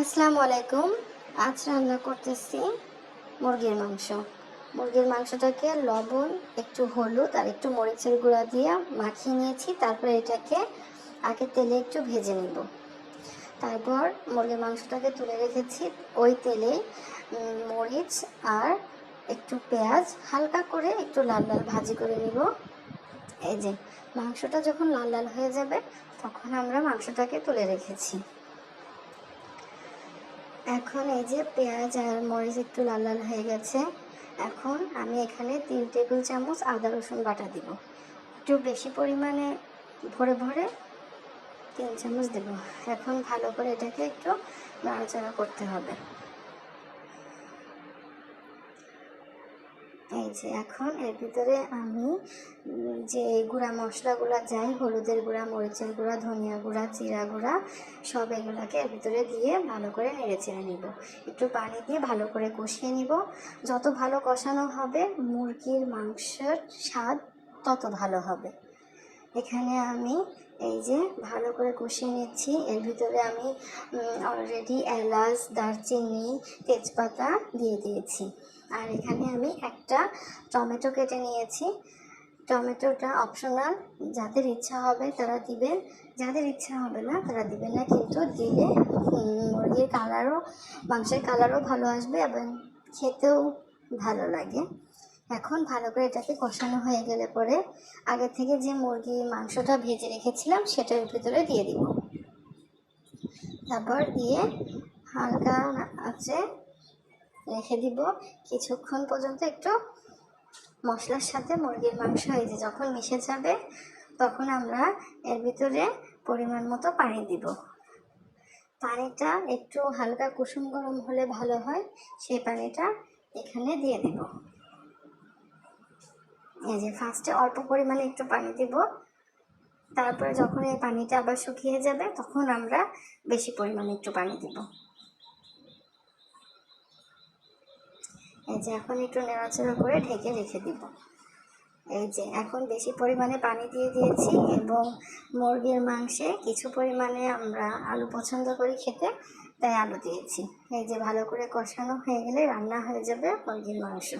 আসসালামু আলাইকুম। আজ রান্না করতেছি মুরগির মাংস। মুরগির মাংসটাকে লবণ, একটু হলুদ আর একটু মরিচের গুঁড়া দিয়ে মাখিয়ে নিয়েছি। তারপরে এটাকে আগে তেলে একটু ভেজে নেব। তারপর মুরগির মাংসটাকে তুলে রেখেছি ওই তেলে মরিচ আর একটু পেঁয়াজ। হালকা করে একটু লাল লাল ভাজি করে নিব। এই যে, মাংসটা যখন লাল লাল হয়ে যাবে, তখন আমরা মাংসটাকে তুলে রেখেছি। এখন এই যে পেঁয়াজ আর মরিচ একটু লাল লাল হয়ে গেছে, এখন আমি এখানে তিন টেবিল চামচ আদা রসুন বাটা দিব। একটু বেশি পরিমাণে ভরে ভরে তিন চামচ দেব। এখন ভালো করে এটাকে একটু নাড়াচাড়া করতে হবে। এই যে এখন এর ভিতরে আমি যে গুঁড়া মশলাগুলো, যাই হলুদের গুঁড়া, মরিচের গুঁড়া, ধনিয়া গুঁড়া, জিরা গুঁড়া, সব এগুলোকে এর ভিতরে দিয়ে ভালো করে নেড়ে চেড়ে নিব। একটু পানি দিয়ে ভালো করে কষিয়ে নিব। যত ভালো কষানো হবে, মুরগির মাংসের স্বাদ তত ভালো হবে। এখানে আমি এই যে ভালো করে কষিয়ে নিচ্ছি। এর ভিতরে আমি অলরেডি এলাচ, দারচিনি, তেজপাতা দিয়ে দিয়েছি। আর এখানে আমি একটা টমেটো কেটে নিয়েছি। টমেটোটা অপশনাল যাদের ইচ্ছা হবে তারা দিবেন, যাদের ইচ্ছা হবে না তারা দিবে না, কিন্তু দিলে মুরগির কালারও মাংসের কালারও ভালো আসবে এবং খেতেও ভালো লাগে। এখন ভালো করে এটাকে কষানো হয়ে গেলে পরে আগে থেকে যে মুরগির মাংসটা ভেজে রেখেছিলাম সেটার ভিতরে দিয়ে দিব। তারপর দিয়ে হালকা আছে। রেখে দিব। কিছুক্ষণ পর্যন্ত একটু মশলার সাথে মুরগির মাংস, এই যে যখন মিশে যাবে, তখন আমরা এর ভিতরে পরিমাণ মতো পানি দিব। পানিটা একটু হালকা কুসুম গরম হলে ভালো হয়, সেই পানিটা এখানে দিয়ে দিব। এই যে ফার্স্টে অল্প পরিমাণে একটু পানি দিব। তারপরে যখন এই পানিটা আবার শুকিয়ে যাবে, তখন আমরা বেশি পরিমাণে একটু পানি দিব। এই যে এখন একটু নেড়াচড়া করে ঢেকে রেখে দিব। এই যে এখন বেশি পরিমাণে পানি দিয়ে দিয়েছি এবং মুরগির মাংসে কিছু পরিমাণে আমরা আলু পছন্দ করি খেতে, তাই আলু দিয়েছি। এই যে ভালো করে কষানো হয়ে গেলে রান্না হয়ে যাবে মুরগির মাংস।